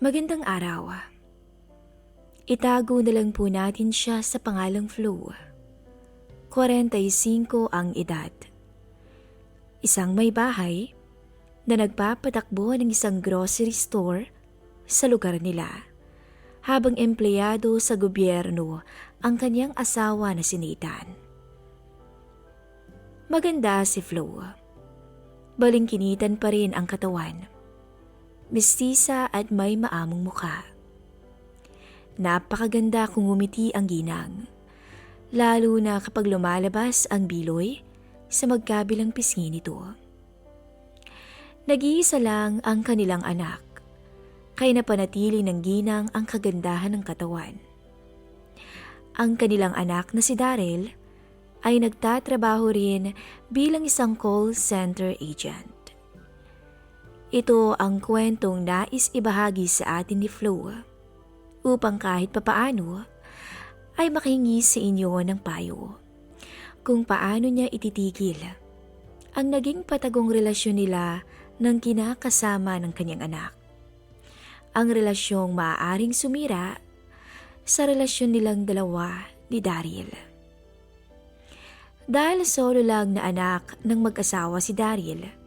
Magandang araw. Itago na lang po natin siya sa pangalang Flo. 45 ang edad. Isang may bahay na nagpapatakbo ng isang grocery store sa lugar nila habang empleyado sa gobyerno ang kanyang asawa na si Nathan. Maganda si Flo. Balingkinitan pa rin ang katawan. Mistisa at may maamong mukha. Napakaganda kung umiti ang ginang. Lalo na kapag lumalabas ang biloy sa magkabilang pisngi nito. Nag-iisa lang ang kanilang anak, kaya napanatili ng ginang ang kagandahan ng katawan. Ang kanilang anak na si Daryl ay nagtatrabaho rin bilang isang call center agent. Ito ang kwentong nais ibahagi sa atin ni Flo upang kahit papaano ay makahingi sa inyo ng payo kung paano niya ititigil ang naging patagong relasyon nila ng kinakasama ng kanyang anak. Ang relasyong maaaring sumira sa relasyon nilang dalawa ni Daryl. Dahil solo lang na anak ng mag-asawa si Daryl,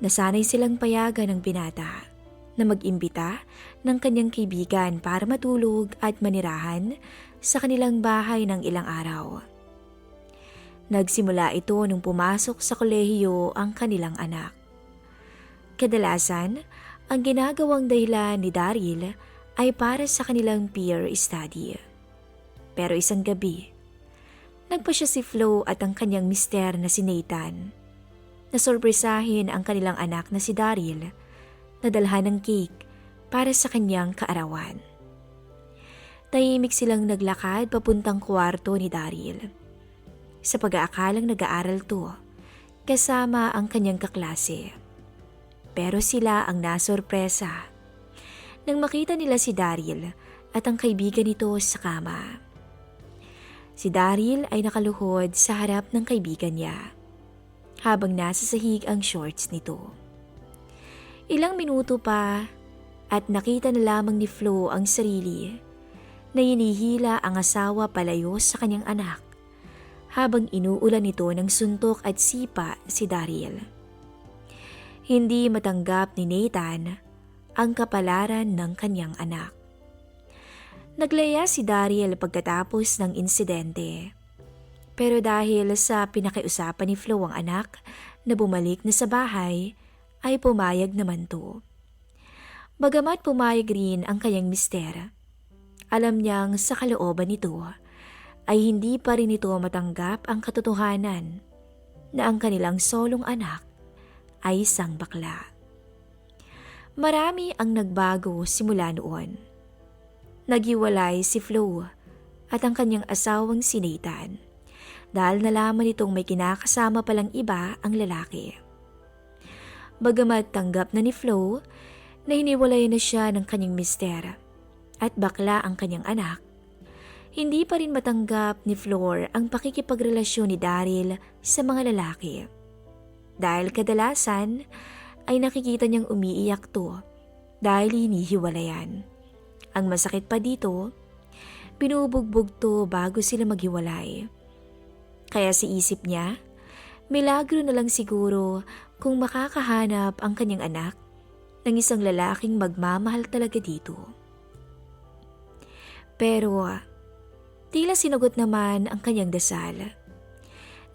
nasanay silang payagan ng binata na mag-imbita ng kanyang kaibigan para matulog at manirahan sa kanilang bahay ng ilang araw. Nagsimula ito nung pumasok sa kolehiyo ang kanilang anak. Kadalasan, ang ginagawang dahilan ni Daryl ay para sa kanilang peer study. Pero isang gabi, nagpa siya si Flo at ang kanyang mister na si Nathan. Nasorpresahin ang kanilang anak na si Daryl na dalhan ng cake para sa kanyang kaarawan. Tahimik silang naglakad papuntang kwarto ni Daryl. Sa pag-aakalang nag-aaral to, kasama ang kanyang kaklase. Pero sila ang nasorpresa nang makita nila si Daryl at ang kaibigan nito sa kama. Si Daryl ay nakaluhod sa harap ng kaibigan niya habang nasa sahig ang shorts nito. Ilang minuto pa at nakita na lamang ni Flo ang sarili na hinihila ang asawa palayo sa kanyang anak habang inuulan nito ng suntok at sipa si Daryl. Hindi matanggap ni Nathan ang kapalaran ng kanyang anak. Naglaya si Daryl pagkatapos ng insidente. Pero dahil sa pinakiusapan ni Flo ang anak na bumalik na sa bahay, ay pumayag naman to. Bagamat pumayag rin ang kanyang mister, alam niyang sa kalooban nito ay hindi pa rin ito matanggap ang katotohanan na ang kanilang solong anak ay isang bakla. Marami ang nagbago simula noon. Nagiwalay si Flo at ang kanyang asawang si dahil nalaman nitong may kinakasama palang iba ang lalaki. Bagamat tanggap na ni Flo na hiniwalay na siya ng kanyang mister at bakla ang kanyang anak, hindi pa rin matanggap ni Flor ang pakikipagrelasyon ni Daryl sa mga lalaki dahil kadalasan ay nakikita niyang umiiyak to dahil hinihiwalayan. Ang masakit pa dito, binubugbog to bago sila maghiwalay. Kaya si isip niya, milagro na lang siguro kung makakahanap ang kanyang anak ng isang lalaking magmamahal talaga dito. Pero tila sinagot naman ang kanyang dasal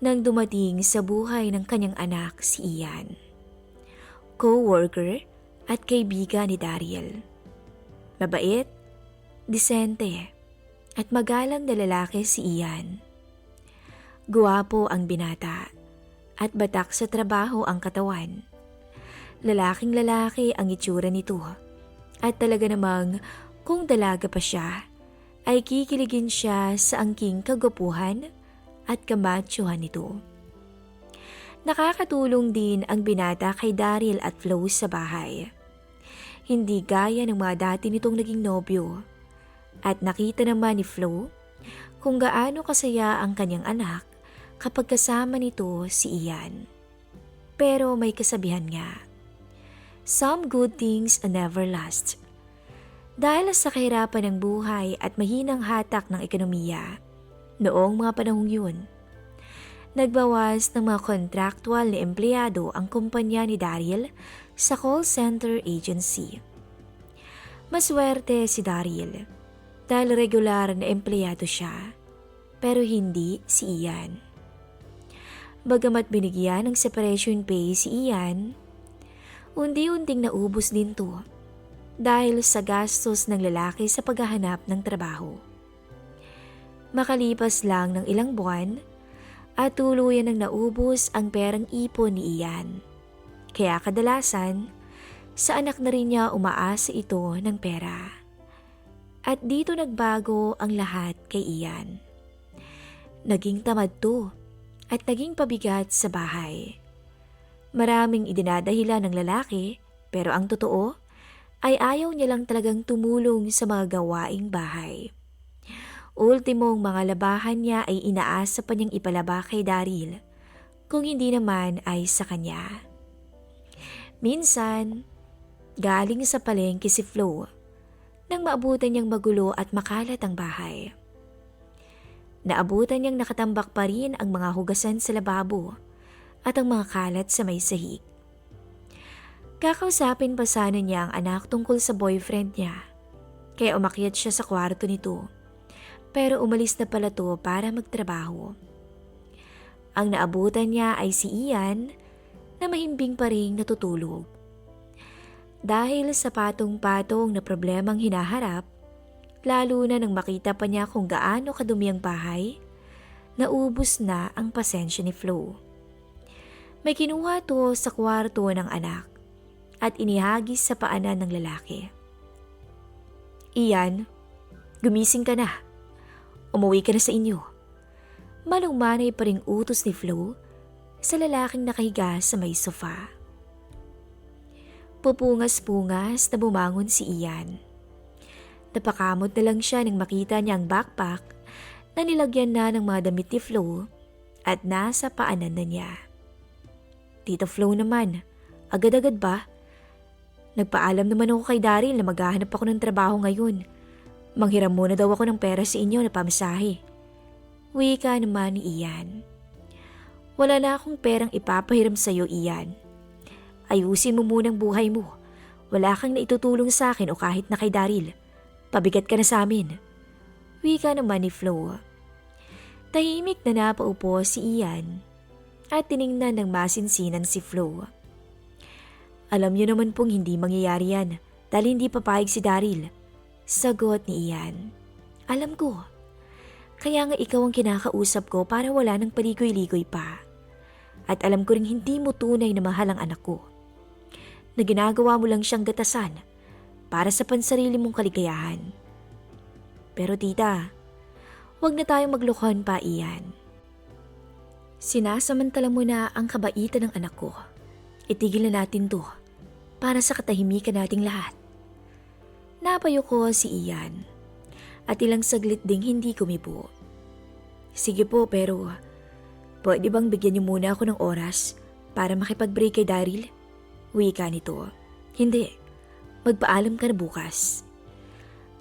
nang dumating sa buhay ng kanyang anak si Ian. Co-worker at kaibigan ni Daryl. Mabait, disente, at magalang na lalaki si Ian. Guwapo ang binata at batak sa trabaho ang katawan. Lalaking lalaki ang itsura nito at talaga namang kung dalaga pa siya ay kikiligin siya sa angking kagwapuhan at kamatsyohan nito. Nakakatulong din ang binata kay Daryl at Flo sa bahay. Hindi gaya ng mga dati nitong naging nobyo. At nakita naman ni Flo kung gaano kasaya ang kanyang anak kapag kasama nito si Ian. Pero may kasabihan nga, Some good things never last. Dahil sa kahirapan ng buhay at mahinang hatak ng ekonomiya, noong mga panahong yun, nagbawas ng mga contractual na empleyado ang kumpanya ni Daryl sa call center agency. Maswerte si Daryl dahil regular na empleyado siya, pero hindi si Ian. Bagamat binigyan ng separation pay si Ian, unti-unting naubos din to dahil sa gastos ng lalaki sa paghahanap ng trabaho. Makalipas lang ng ilang buwan at tuluyan ng naubos ang perang ipon ni Ian. Kaya kadalasan, sa anak na rin niya umaasa ito ng pera. At dito nagbago ang lahat kay Ian. Naging tamad to at naging pabigat sa bahay. Maraming idinadahilan ng lalaki pero ang totoo ay ayaw niya lang talagang tumulong sa mga gawaing bahay. Ultimong mga labahan niya ay inaasa pa niyang ipalaba kay Daryl kung hindi naman ay sa kanya. Minsan, galing sa palengke si Flo nang maabutan niyang magulo at makalat ang bahay. Naabutan niyang nakatambak pa rin ang mga hugasan sa lababo at ang mga kalat sa may sahig. Kakausapin pa sana niya ang anak tungkol sa boyfriend niya. Kaya umakyat siya sa kwarto nito. Pero umalis na pala to para magtrabaho. Ang naabutan niya ay si Ian na mahimbing pa rin natutulog. Dahil sa patong-patong na problemang hinaharap, lalo na nang makita pa niya kung gaano kadumi ang bahay, naubos na ang pasensya ni Flo. May kinuha to sa kwarto ng anak at inihagis sa paanan ng lalaki. Iyan, gumising ka na. Umuwi ka na sa inyo. Malungmanay pa ring utos ni Flo sa lalaking nakahiga sa may sofa. Pupungas-pungas na bumangon si Ian. Napakamot na lang siya nang makita niya ang backpack na nilagyan na ng mga damit ni Flo at nasa paanan na niya. Tito Flo naman, agad-agad ba? Nagpaalam naman ako kay Daryl na maghahanap ako ng trabaho ngayon. Manghiram muna daw ako ng pera sa inyo na pamasahe. Wika naman ni Ian. Wala na akong perang ipapahiram sa iyo, Ian. Ayusin mo munang buhay mo. Wala kang naitutulong sa akin o kahit na kay Daryl. Pabigat ka na sa amin. Wika naman ni Flo. Tahimik na napaupo si Ian at tiningnan ng masinsinan si Flo. Alam niyo naman pong hindi mangyayari yan dahil hindi papayag si Daryl. Sagot ni Ian. Alam ko. Kaya nga ikaw ang kinakausap ko para wala ng paligoy-ligoy pa. At alam ko rin hindi mo tunay na mahal ang anak ko. Na ginagawa mo lang siyang gatasan para sa pansarili mong kaligayahan. Pero tita, huwag na tayong maglokohan pa iyan. Sinasamantala mo na ang kabaitan ng anak ko. Itigil na natin to para sa katahimikan nating lahat. Napayo ko si Ian at ilang saglit ding hindi kumibo. Sige po pero pwede bang bigyan niyo muna ako ng oras para makipag-break kay Daryl? Wika nito. Hindi. Magpaalam ka na bukas.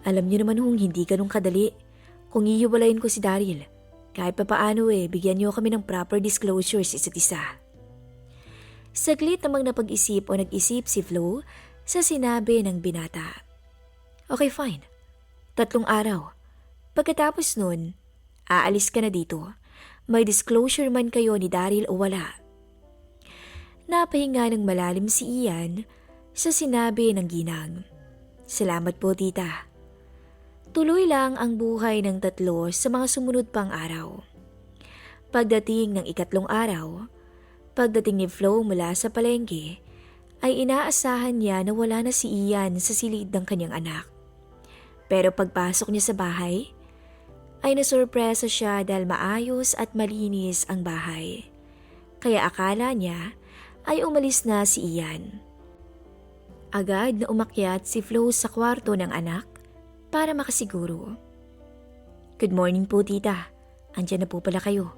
Alam niyo naman hong hindi ganun kadali kung ihiwalayin ko si Daryl. Kahit pa paano eh, bigyan niyo kami ng proper disclosures isa't isa. Saglit namang napag-isip o nag-isip si Flo sa sinabi ng binata. Okay, fine. Tatlong araw. Pagkatapos nun, aalis ka na dito. May disclosure man kayo ni Daryl o wala. Napahinga ng malalim si Ian sa sinabi ng ginang. Salamat po, tita. Tuloy lang ang buhay ng tatlo sa mga sumunod pang araw. Pagdating ng ikatlong araw, pagdating ni Flo mula sa palengke, ay inaasahan niya na wala na si Ian sa silid ng kanyang anak. Pero pagpasok niya sa bahay, ay nasurpresa siya dahil maayos at malinis ang bahay. Kaya akala niya ay umalis na si Ian. Agad na umakyat si Flo sa kwarto ng anak para makasiguro. Good morning po tita, andyan na po pala kayo.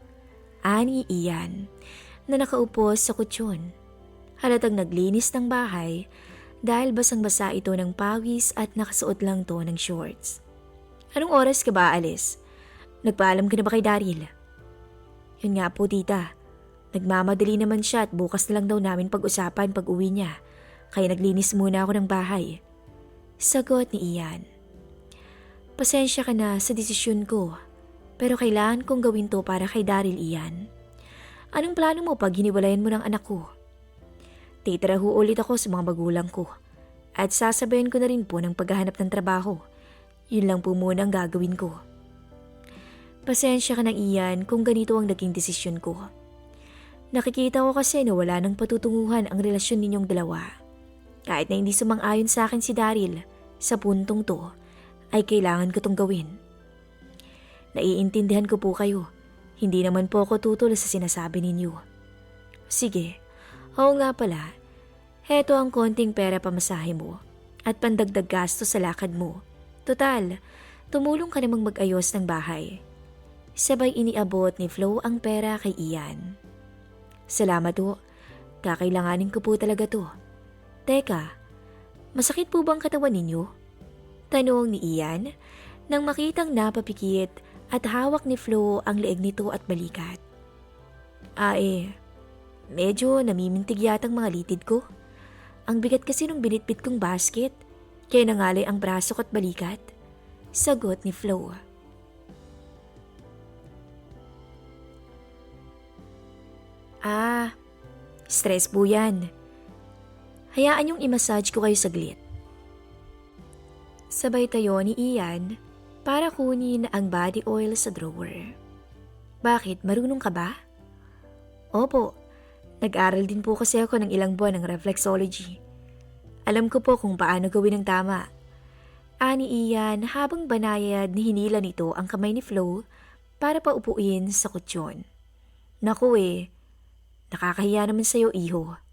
Ani Ian na nakaupo sa kutsyon. Halatang naglinis ng bahay dahil basang-basa ito ng pawis at nakasuot lang to ng shorts. Anong oras ka ba alis? Nagpaalam ka na ba kay Daryl? Yun nga po tita. Nagmamadali naman siya at bukas na lang daw namin pag-usapan pag uwi niya. Kaya naglinis muna ako ng bahay. Sagot ni Ian. Pasensya ka na sa desisyon ko. Pero kailangan kong gawin to para kay Daryl Ian. Anong plano mo pag hiniwalayan mo ng anak ko? Titira ho ulit ako sa mga magulang ko. At sasabayan ko na rin po ng paghahanap ng trabaho. Yun lang po muna ang gagawin ko. Pasensya ka na Ian kung ganito ang naging desisyon ko. Nakikita ko kasi na wala nang patutunguhan ang relasyon ninyong dalawa. Kahit na hindi sumang-ayon sa akin si Daryl, sa puntong to, ay kailangan ko tong gawin. Naiintindihan ko po kayo. Hindi naman po ako tutol sa sinasabi ninyo. Sige, oo nga pala. Heto ang konting pera pamasahe mo at pandagdag gasto sa lakad mo. Total, tumulong ka namang mag-ayos ng bahay. Sabay iniabot ni Flo ang pera kay Ian. Salamat po. Kakailanganin ko po talaga to. Teka, masakit po bang katawan ninyo? Tanong ni Ian nang makitang napapikit at hawak ni Flo ang leeg nito at balikat. Ah eh, medyo namimintig yatang mga litid ko. Ang bigat kasi nung binitbit kong basket, kaya nangalay ang braso ko at balikat. Sagot ni Flo. Ah, stress po yan. Hayaan yung imassage ko kayo saglit. Sabay tayo ni Ian para kunin ang body oil sa drawer. Bakit, marunong ka ba? Opo, nag-aral din po kasi ako ng ilang buwan ng reflexology. Alam ko po kung paano gawin ang tama. Ani Ian habang banayad ni hinila nito ang kamay ni Flo para paupuin sa kutsyon. Naku eh, nakakahiya naman sa'yo iho.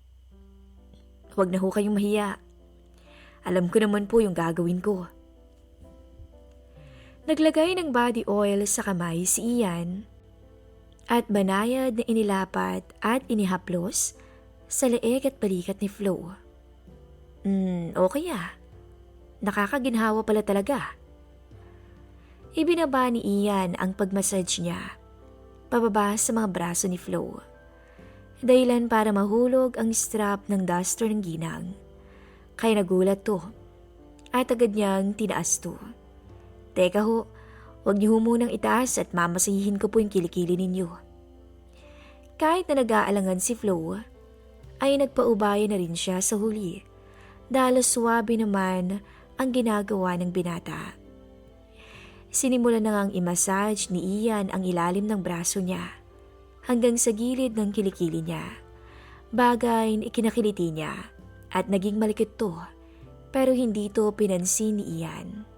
Huwag na ho kayong mahiya. Alam ko naman po yung gagawin ko. Naglagay ng body oil sa kamay si Ian at banayad na inilapat at inihaplos sa leeg at balikat ni Flo. Hmm, okay ah. Nakakaginhawa pala talaga. Ibinaba ni Ian ang pagmassage niya pababa sa mga braso ni Flo. Dahilan para mahulog ang strap ng duster ng ginang. Kaya nagulat to at agad niyang tinaas to. Teka ho, huwag niyo munang itaas at mamasihin ko po yung kilikili ninyo. Kahit na nag-aalangan si Flo, ay nagpaubaya na rin siya sa huli dahil swabe naman ang ginagawa ng binata. Sinimula na ngang imassage ni Ian ang ilalim ng braso niya hanggang sa gilid ng kilikili niya. Bagay na ikinakiliti niya at naging malikit to pero hindi to pinansin ni Ian.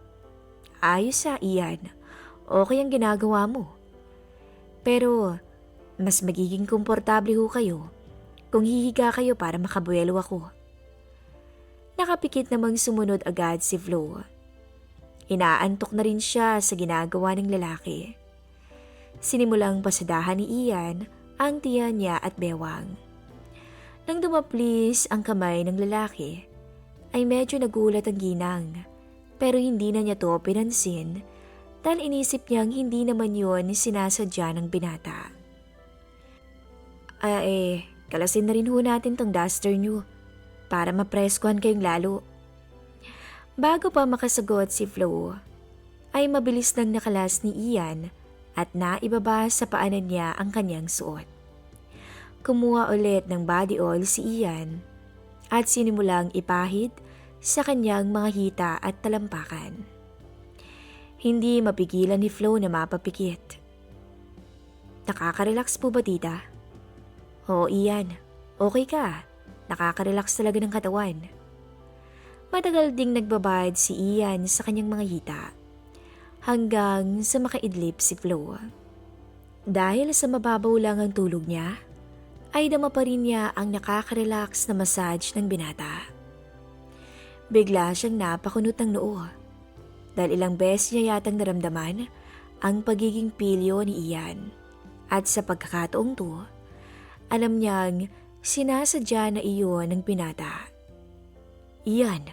Ayos sa Ian, okay ang ginagawa mo. Pero mas magiging komportable ho kayo kung hihiga kayo para makabuelo ako. Nakapikit namang sumunod agad si Flo. Inaantok na rin siya sa ginagawa ng lalaki. Sinimulang pasadahan ni Ian ang tiyan niya at bewang. Nang dumaplis ang kamay ng lalaki, ay medyo nagulat ang ginang. Pero hindi na niya to pinansin dahil inisip niyang hindi naman yun sinasadya ng binata. Ah eh, kalasin na rin ho natin tong duster niyo para mapreskuhan kayong lalo. Bago pa makasagot si Flo, ay mabilis nang nakalas ni Ian at naibaba sa paanan niya ang kanyang suot. Kumuha ulit ng body oil si Ian at sinimulang ipahid sa kanyang mga hita at talampakan. Hindi mapigilan ni Flo na mapapikit. Nakaka-relax po ba tita? Oo Ian, okay ka. Nakaka-relax talaga ng katawan. Matagal ding nagbabayad si Ian sa kanyang mga hita hanggang sa makaidlip si Flo. Dahil sa mababaw lang ang tulog niya, ay dama pa rin niya ang nakaka-relax na massage ng binata. Bigla siyang napakunot ng noo dahil ilang beses niya yatang naramdaman ang pagiging pilyo ni Ian. At sa pagkakataong to, alam niyang sinasadya na iyon ng binata. Iyan,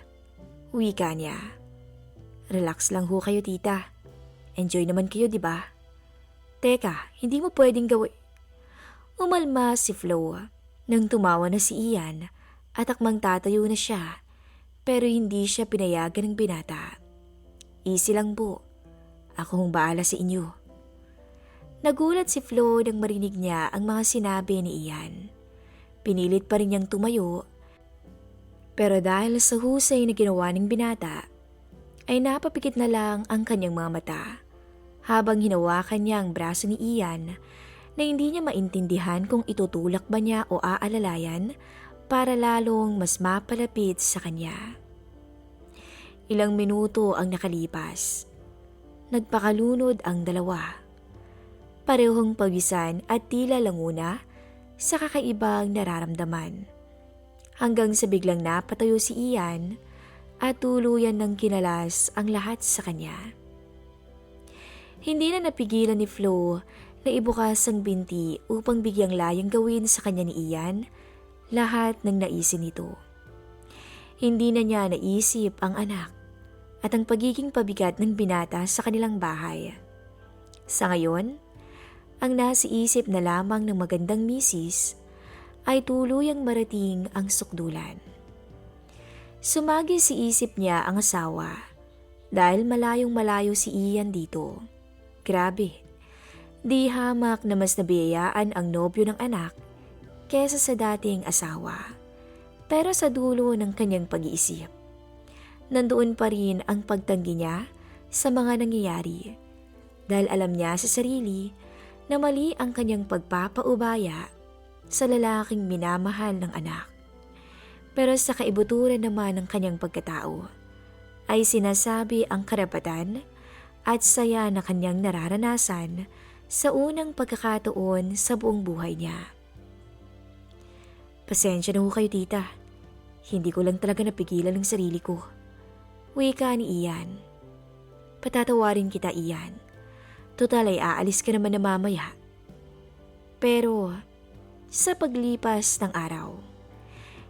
wika niya. Relax lang ho kayo tita. Enjoy naman kayo, di ba? Teka, hindi mo pwedeng gawin. Umalma si Flo nang tumawa na si Ian at akmang tatayo na siya pero hindi siya pinayagan ng binata. Easy lang po. Ako hong baala sa inyo. Nagulat si Flo nang marinig niya ang mga sinabi ni Ian. Pinilit pa rin niyang tumayo pero dahil sa husay na ginawa ng binata, ay napapikit na lang ang kanyang mga mata habang hinawakan niya ang braso ni Ian na hindi niya maintindihan kung itutulak ba niya o aalalayan para lalong mas mapalapit sa kanya. Ilang minuto ang nakalipas. Nagpakalunod ang dalawa. Parehong pawisan at tila languna sa kakaibang nararamdaman. Hanggang sa biglang napatayo si Ian at tuluyan ng kinalas ang lahat sa kanya. Hindi na napigilan ni Flo na ibukas ang binti upang bigyang layang gawin sa kanya ni Ian lahat ng naisin nito. Hindi na niya naisip ang anak at ang pagiging pabigat ng binata sa kanilang bahay. Sa ngayon, ang nasa isip na lamang ng magandang misis ay tuluyang marating ang sukdulan. Sumagi si isip niya ang asawa dahil malayong malayo si Ian dito. Grabe, di hamak na mas nabiyayaan ang nobyo ng anak kesa sa dating asawa. Pero sa dulo ng kanyang pag-iisip, nandoon pa rin ang pagtanggi niya sa mga nangyayari dahil alam niya sa sarili na mali ang kanyang pagpapaubaya sa lalaking minamahal ng anak. Pero sa kaibuturan naman ng kanyang pagkatao, ay sinasabi ang karapatan at saya na kanyang nararanasan sa unang pagkakataon sa buong buhay niya. Pasensya na ho kayo tita. Hindi ko lang talaga napigilan ang sarili ko. Wika ni Ian. Patatawarin kita Ian. Total ay aalis ka naman na mamaya. Pero sa paglipas ng araw,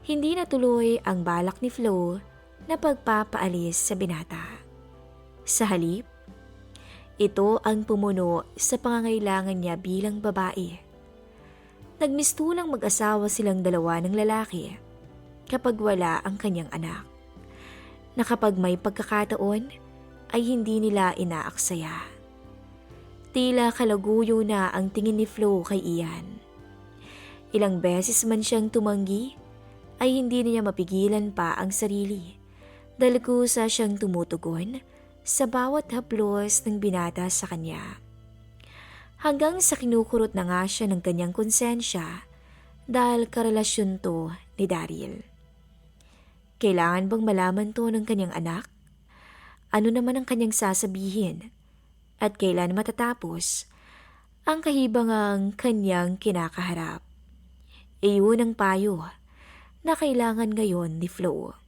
hindi natuloy ang balak ni Flo na pagpapaalis sa binata. Sa halip, ito ang pumuno sa pangangailangan niya bilang babae. Nagmistulang mag-asawa silang dalawa ng lalaki kapag wala ang kanyang anak. Na may pagkakataon ay hindi nila inaaksaya. Tila kalaguyo na ang tingin ni Flo kay Ian. Ilang beses man siyang tumanggi ay hindi niya mapigilan pa ang sarili dahil kusa siyang tumutugon sa bawat haplos ng binata sa kanya. Hanggang sa kinukurot na nga siya ng kanyang konsensya dahil karelasyon to ni Daryl. Kailangan bang malaman to ng kanyang anak? Ano naman ang kanyang sasabihin? At kailan matatapos ang kahibangang kanyang kinakaharap? Iyon ang payo na kailangan ngayon ni Flo.